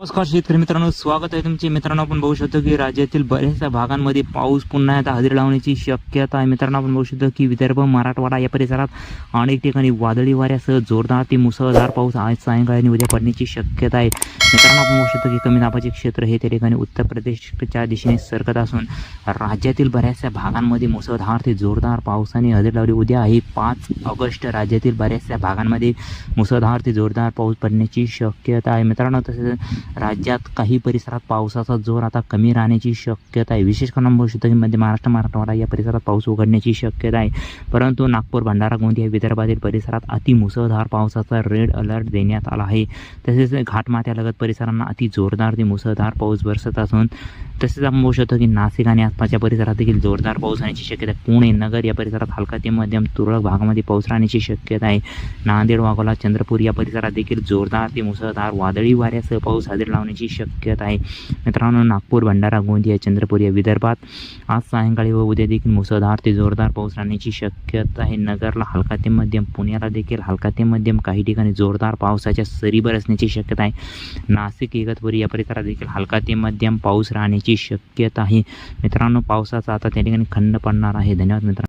नमस्कार शेतकरी मित्रांनो स्वागत आहे तुमचे. मित्रांनो आपण बघू शकतो की राज्यातील बऱ्याचशा भागांमध्ये पाऊस पुन्हा आता हजेरी लावण्याची शक्यता आहे. मित्रांनो आपण बघू शकतो की विदर्भ मराठवाडा या परिसरात अनेक ठिकाणी वादळी वाऱ्यासह जोरदार ते मुसळधार पाऊस आज सायंकाळी आणि उद्या पडण्याची शक्यता आहे. मित्रांनो आपण बघू शकतो की कमी दाबाचे क्षेत्र हे त्या ठिकाणी उत्तर प्रदेशच्या दिशेने सरकत असून राज्यातील बऱ्याचशा भागांमध्ये मुसळधार ते जोरदार पावसाने हजेरी लावली. उद्या आहे पाच ऑगस्ट. राज्यातील बऱ्याचशा भागांमध्ये मुसळधार ते जोरदार पाऊस पडण्याची शक्यता आहे. मित्रांनो तसेच राज्यात काही परिसरात पावसाचा जोर आता कमी राहण्याची शक्यता आहे. विशेष करून बघू मध्य महाराष्ट्र मराठवाडा या परिसरात पाऊस उघडण्याची शक्यता आहे. परंतु नागपूर भंडारा गोंदिया विदर्भातील परिसरात अति मुसळधार पावसाचा रेड अलर्ट देण्यात आला आहे. तसेच घाटमाथ्यालगत परिसरांना अति जोरदार ते मुसळधार पाऊस बरसत असून तसेच आपण बघू शकतो की नाशिक आणि आसपासच्या परिसरात देखील जोरदार पाऊस राहण्याची शक्यता पुणे नगर या परिसरात हलका ते मध्यम तुरळक भागामध्ये पाऊस राहण्याची शक्यता आहे. नांदेड वाघोला चंद्रपूर या परिसरात देखील जोरदार ते मुसळधार वादळी वाऱ्यासह पाऊस हजेरी लावण्याची शक्यता आहे. मित्रांनो नागपूर भंडारा गोंदिया चंद्रपूर या विदर्भात आज सायंकाळी व उद्या देखील मुसळधार ते जोरदार पाऊस राहण्याची शक्यता आहे. नगरला हलका ते मध्यम पुण्याला देखील हलका ते मध्यम काही ठिकाणी जोरदार पावसाच्या सरी बरसण्याची शक्यता आहे. नाशिक इगतपुरी या परिसरात देखील हलका ते मध्यम पाऊस राहण्याची शक्यता आहे. मित्रांनो पावसाचा आता त्या ठिकाणी खंड पडणार आहे. धन्यवाद मित्रांनो.